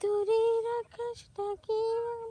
দূরের আকাশটাকে আমার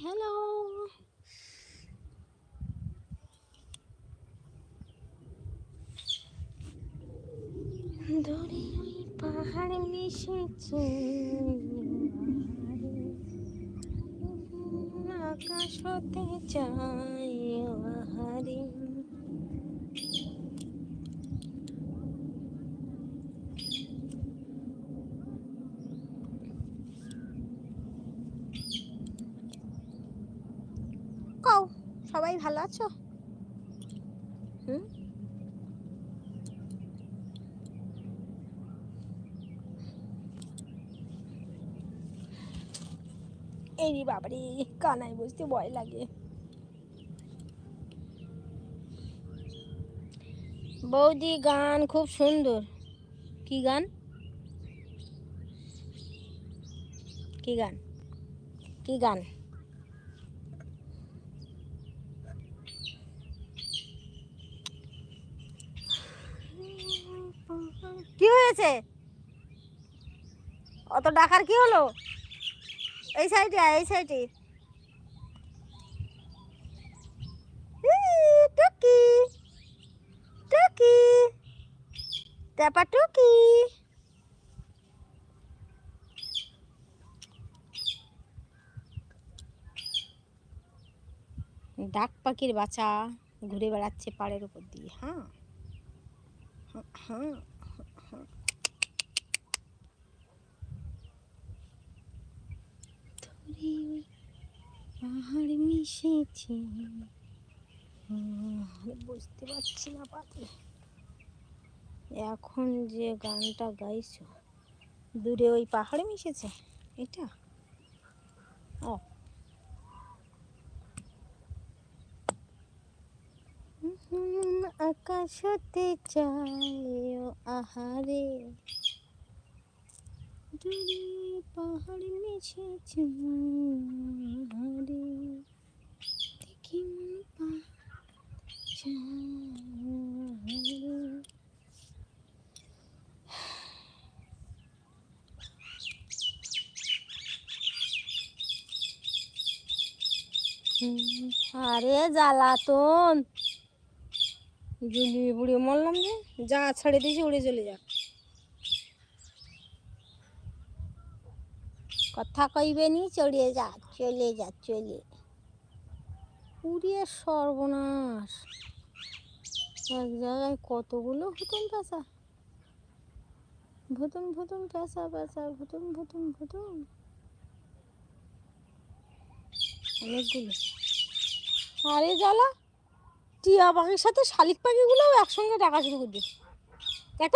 হ্যালো দূরে ওই পাহাড় মিশেছে। আকাশ হতে চায় আহারে সবাই ভালো আছো? হুম? এই বাবারে, কানায় বসতে ভয় লাগে। বৌদি গান খুব সুন্দর। কি গান? কি গান? কি গান কি হয়েছে অত ডাকার কি হলো? এই সাইডে এই সাইডে। টুকি টুকি, ট্যাপা টুকি। ডাক পাখির বাচ্চা ঘুরে বেড়াচ্ছে পাড়ের উপর দিয়ে হ্যাঁ? হ্যাঁ ধরে ওই পাহাড় মিশেছে। বুঝতে পারছি না পাখি এখন যে গানটা গাইছো, দূরে ওই পাহাড়ে মিশেছে? এটা? ও। আকাশ হতে চায় আহারে। পাহাড় আরে জ্বালাতন। জুলি বুড়ি মরলাম যে যা ছেড়ে দিয়েছি উড়ে চলে যা। কথা কইবে নি চড়িয়ে যা, চলে যা, চলে। উড়িয়ে সর্বনাশ। এক জায়গায় কতগুলো ভুতুম পেঁচা? ভুতুম ভুতুম পেঁচা পেঁচা ভুতুম ভুতুম ভুতুম অনেকগুলো। আরে জ্বালা, টিয়া পাখির সাথে শালিক পাখিগুলোও একসঙ্গে ডাকা শুরু করে দিস দেখ